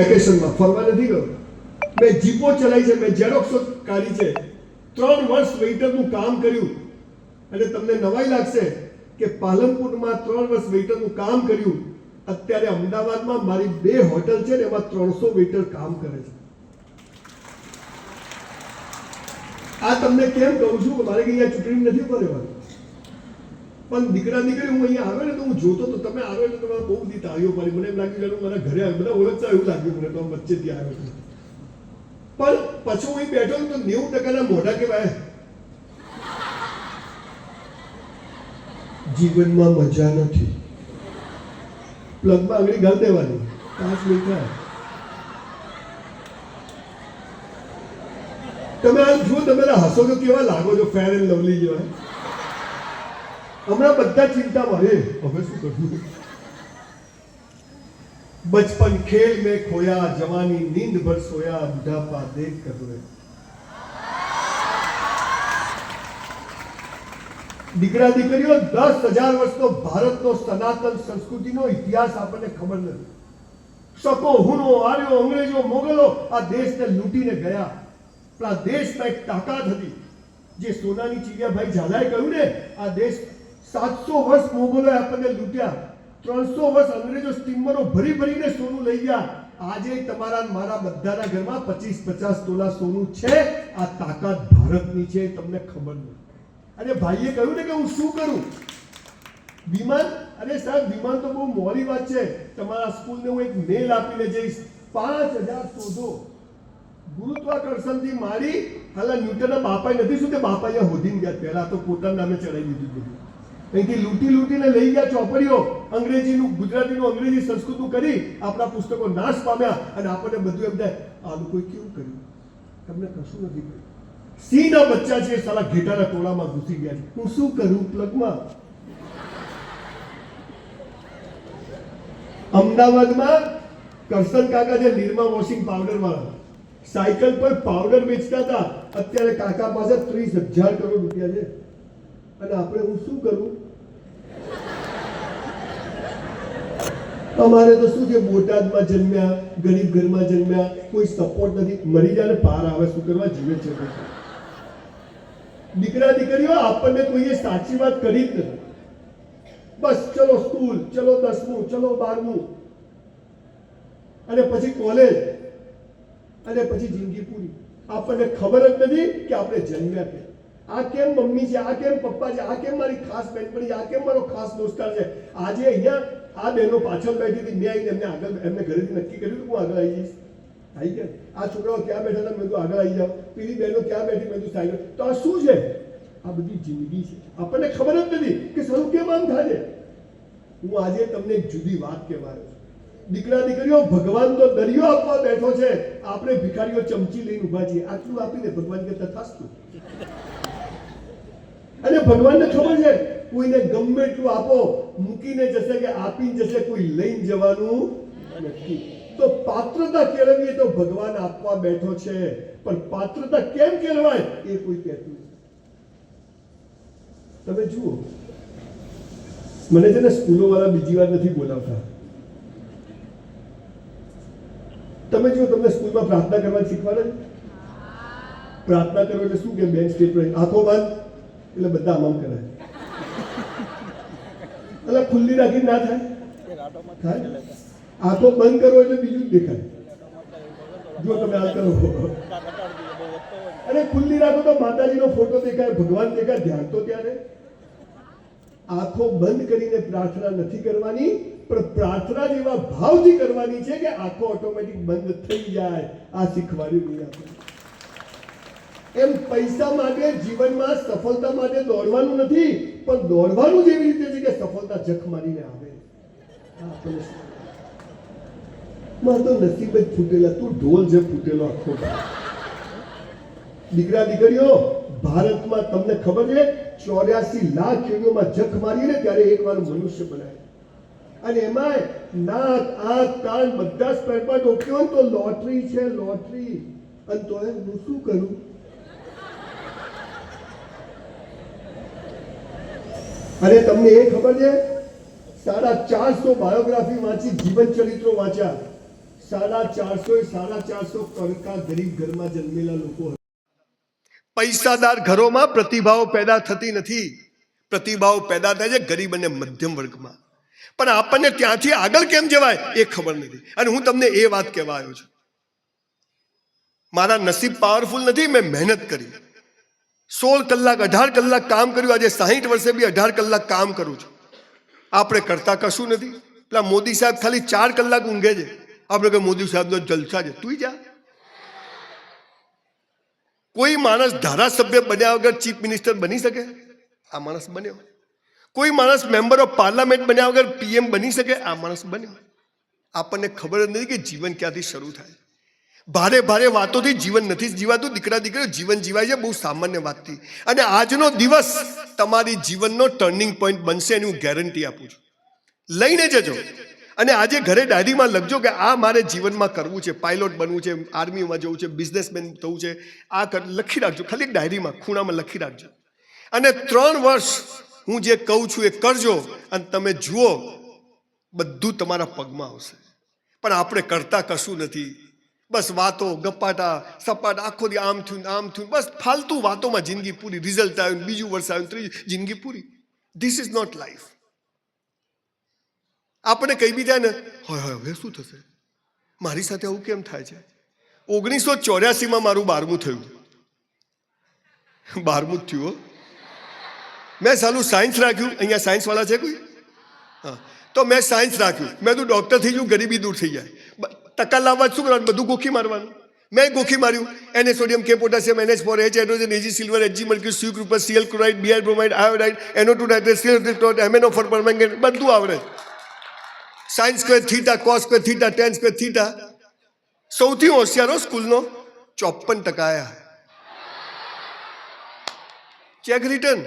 વેકેશનમાં ફરવા નથી ગયો. મેં જીપો ચલાવી છે, મેં ઝેરોક્સો કાઢી છે. ત્રણ વર્ષ વેઇટરનું કામ કર્યું. અને તમને નવાઈ લાગશે કે પાલનપુરમાં ત્રણ વર્ષ વેઇટરનું કામ કર્યું. અત્યારે અમદાવાદમાં મારી બે હોટલ છે ને, એમાં ત્રણસો વેઇટર કામ કરે છે. આ તમને કેમ કહું છું કે મારે અહીંયા ચૂંટણી નથી ઊભા રહેવાનું? પણ દીકરા દીકરી હું અહીંયા આવે ને તો હું જોતો તો તમે આવ્યો એટલે તમારે બહુ બધી તાળીઓ પાડી. મને એમ લાગ્યું કે મારા ઘરે આવ્યો બધા ઓળખતા એવું લાગ્યું મને તો વચ્ચેથી આવ્યો પણ પછી હું બેઠો ને તો નેવું ટકાના મોઢા કેવાય જીવનમાં મજા નથી. પ્લગમાં આંગળી ગાલ દેવાની. પાંચ મિનિટ થાય. તમે આ જુઓ, તમે હસો તો કેવા લાગો છો? ફેર એન્ડ લવલી જેવા. હમણાં બધા ચિંતામાં રે હવે શું કરવું? બચપન ખેલ મેં ખોયા, જવાની નીંદ ભર સોયા, બુઢાપા દેખ કદવે દીકરા દીકરીઓ દસ હજાર વર્ષનો ભારતનો સનાતન સંસ્કૃતિનો ઇતિહાસ આપણને ખબર નથી. શકો, હુનો, આર્યો, અંગ્રેજો, મોગલો, આ દેશને લૂંટીને ગયા. પણ આ દેશમાં એક તાકાત હતી. જે સોનાની ચીડિયાભાઈ ઝાલાએ કહ્યું ને, આ દેશ સાતસો વર્ષ મોગલોએ આપણને લૂંટ્યા. ત્રણસો વર્ષ અંગ્રેજો સ્ટીમરો ભરી ભરીને સોનું લઈ ગયા. આજે તમારા મારા બધાના ઘરમાં પચીસ પચાસ તોલા સોનું છે. આ તાકાત ભારતની છે, તમને ખબર નહીં અને ભાઈએ કહ્યું ને કે હું શું કરું? વિમાન? અરે સાહેબ, વિમાન તો બહુ મોરી વાત છે. તમારા સ્કૂલને હું એક મેલ આપીને જઈશ. પાંચ હજાર શોધો. ગુરુત્વાકર્ષણથી મારી, હાલા ન્યૂટનના બાપાએ નથી શું કે બાપાએ હોદીને ગયા. પહેલા તો પોતાના નામે ચડાવી દીધું બધું. અહીંથી લૂંટી લૂંટીને લઈ ગયા ચોપડીઓ. અંગ્રેજીનું, ગુજરાતીનું, અંગ્રેજી સંસ્કૃતનું કરી આપણા પુસ્તકો નાશ પામ્યા અને આપણને બધું એમ થાય આ લોકોએ કેવું કર્યું? તમને કશું નથી કર્યું. સિંહના બચ્ચા છે સાલા ઘેટાના ટોળામાં ઘૂસી ગયા છે. હું શું કરું પ્લગમાં અમદાવાદમાં કરસન કાકા જે નિર્મા વોશિંગ પાવડર વાળા સાયકલ પર પાવડર વેચતા હતા. અત્યારે કાકા પાસે ત્રીસ હજાર કરોડ રૂપિયા છે. અને આપણે હું શું કરું? અમારે તો શું છે, બોટાદમાં જન્મ્યા, ગરીબ ઘરમાં જન્મ્યા, કોઈ સપોર્ટ નથી. મરી જાય ને પાર આવે, શું કરવા? જીવે છે દીકરા, દીકરીઓ, આપણને કોઈએ સાચી વાત કરી જ નથી. બસ, ચલો સ્કૂલ, ચલો દસમું, ચલો બારમું. અને પછી કોલેજ. અને પછી જિંદગી પૂરી. આપણને ખબર જ નથી કે આપણે જન્મ્યા કે આ કેમ મમ્મી છે, આ કેમ પપ્પા છે, આ કેમ મારી ખાસ બહેનપણી છે, આ કેમ મારો ખાસ દોસ્તાર છે? આજે અહીંયા આ બહેનો પાછળ બેઠી હતી, મેં આવીને એમને આગળ એમને ઘરેથી નક્કી કર્યું હતું હું આગળ આવી જઈશ. આવી ગયા? આ છોકરાઓ ક્યાં બેઠા હતા? મેં તો આગળ આવી જાઓ. પેલી બહેનો ક્યાં બેઠી? મેં કીધું સાઈડ તો આ શું છે? આ બધી જિંદગી છે. આપણને ખબર જ નથી કે સરું કેમ આમ થાય. હું આજે તમને એક જુદી વાત કહેવાનો છું. દીકરા દીકરીઓ, ભગવાન તો દરિયો આપવા બેઠો છે. આપણે ભિખારીઓ ચમચી લઈને ઊભા છીએ. આટલું આપીને ભગવાન કે તથાસ્તુ અને ભગવાનને ખબર છે, કોઈને ગમે એટલું આપો, મૂકીને જશે કે આપીને જશે, કોઈ લઈને જવાનું નથી. તો પાત્રતા કેળવીએ તો ભગવાન આપવા બેઠો છે. પણ પાત્રતા કેમ કેળવાય, એ કોઈ કહેતું. તમે જુઓ, મને છે ને સ્કૂલો વાળા બીજી વાર નથી બોલાવતા. તમે જુઓ, તમને સ્કૂલમાં પ્રાર્થના કરવા શીખવાડે પ્રાર્થના કરો એટલે શું કે બેન સ્ટેટ આંખો બંધ. એટલે બધા આમ કરે. એટલે ખુલ્લી રાખી ના થાય? આંખો બંધ કરો એટલે બીજું જ દેખાય. જો તમે આ કરો. અને ખુલ્લી રાખો તો માતાજીનો ફોટો દેખાય, ભગવાન દેખાય, ધ્યાન તો ત્યારે. આંખો બંધ કરીને પ્રાર્થના નથી કરવાની, પણ પ્રાર્થના જેવા ભાવથી કરવાની છે કે આંખો ઓટોમેટિક બંધ થઈ જાય. આ શીખવાડ્યું નહીં આપણે. એમ પૈસા માટે, જીવનમાં સફળતા માટે દોડવાનું નથી, પણ દોડવાનું જ એવી રીતે છે કે સફળતા જખ મારીને આવે. માં તો નસીબ. જ ફૂટેલા, તું ઢોલ જે ફૂટેલો આખો દીકરા દીકરીઓ, ભારતમાં તમને ખબર છે, ચોર્યાસી લાખ ખેડીઓમાં જખ મારીને ત્યારે એક વાર મનુષ્ય બનાય અને એમાં નાક આંખ કાન બધા સ્પેર પાર્ટ ઓકે હોય તો લોટરી છે, લોટરી. અને તો હું શું કરું? અને તમને એ ખબર છે, સાડા ચારસો બાયોગ્રાફી વાંચી જીવન ચરિત્રો વાંચ્યા. સાડા ચારસો સાડા ચારસો કણકા ગરીબ ઘરમાં જન્મેલા લોકો પૈસાદાર ઘરોમાં પ્રતિભાઓ પેદા થતી નથી. પ્રતિભાઓ પેદા થાય છે ગરીબ અને મધ્યમ વર્ગમાં. પણ આપણને ત્યાંથી આગળ કેમ જવાય એ ખબર નથી. અને હું તમને એ વાત કહેવા આવ્યો છું. મારા નસીબ પાવરફુલ નથી, મેં મહેનત કરી. સોળ કલાક, અઢાર કલાક કામ કર્યું. આજે સાહીઠ વર્ષે બી અઢાર કલાક કામ કરું છું. આપણે કરતા કશું નથી. પેલા મોદી સાહેબ ખાલી ચાર કલાક ઊંઘે છે. આપણે કે મોદી સાહેબનો જલસા છે. તું જા. કોઈ માણસ ધારાસભ્ય બન્યા વગર ચીફ મિનિસ્ટર બની શકે? આ માણસ બન્યો. કોઈ માણસ મેમ્બર ઓફ પાર્લામેન્ટ બન્યા વગર પીએમ બની શકે? આ માણસ બન્યો. આપણને ખબર જ નથી કે જીવન ક્યાંથી શરૂ થાય. ભારે ભારે વાતોથી જીવન નથી. જીવાતું દીકરા દીકરીઓ જીવન જીવાય છે, બહુ સામાન્ય વાતથી. અને આજનો દિવસ તમારી જીવનનો ટર્નિંગ પોઈન્ટ બનશે એની હું ગેરંટી આપું છું. લઈને જજો. અને આજે ઘરે ડાયરીમાં લખજો કે આ મારે જીવનમાં કરવું છે પાયલોટ બનવું છે આર્મીમાં જવું છે બિઝનેસમેન થવું છે. આ લખી રાખજો. ખાલી ડાયરીમાં ખૂણામાં લખી રાખજો. અને ત્રણ વર્ષ હું જે કહું છું એ કરજો અને તમે જુઓ, બધું તમારા પગમાં આવશે. પણ આપણે કરતા કશું નથી. બસ વાતો, ગપાટા, સપાટા આખો દી આમ થયું આમ થયું બસ ફાલતુ વાતોમાં જિંદગી પૂરી રિઝલ્ટ આવ્યું બીજું વર્ષ આવ્યું ત્રીજું, જિંદગી પૂરી. ધીસ ઇઝ નોટ લાઈફ આપણે કહી બી જાય ને, હોય હોય, હવે શું થશે? મારી સાથે આવું કેમ થાય છે? ઓગણીસો ચોર્યાસીમાં મારું બારમું થયું. બારમું જ થયું મેં સાલું સાયન્સ રાખ્યું. અહીંયા સાયન્સવાળા છે કોઈ? હા. તો મેં સાયન્સ રાખ્યું. મેં તું ડૉક્ટર થઈ જઉં ગરીબી દૂર થઈ જાય. ટકા લાવવા શું કરવાનું? બધું ગોખી મારવાનું. મેં ગોખી માર્યું. એને સોડિયમ કે potassium N H four H hydrogen A G silver H G મલ્ક્યુ સ્યુ group C L chloride B R bromide iodide N O two nitrate C L M N O four permanganate બધું આવડે. Science square theta cos square theta tan square theta સૌથી હોશિયારો સ્કૂલનો. ચોપન ટકા આવ્યા cheque return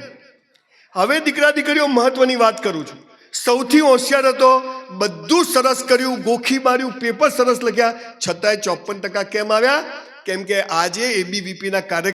હવે દીકરા દીકરીઓ મહત્વની વાત કરું છું. સૌથી હોશિયાર હતો. બધું સરસ કર્યું, ગોખી માર્યું પેપર સરસ લખ્યા. છતાંય ચોપન ટકા કેમ આવ્યા? કેમ કે આજે એબીવીપીના કાર્ય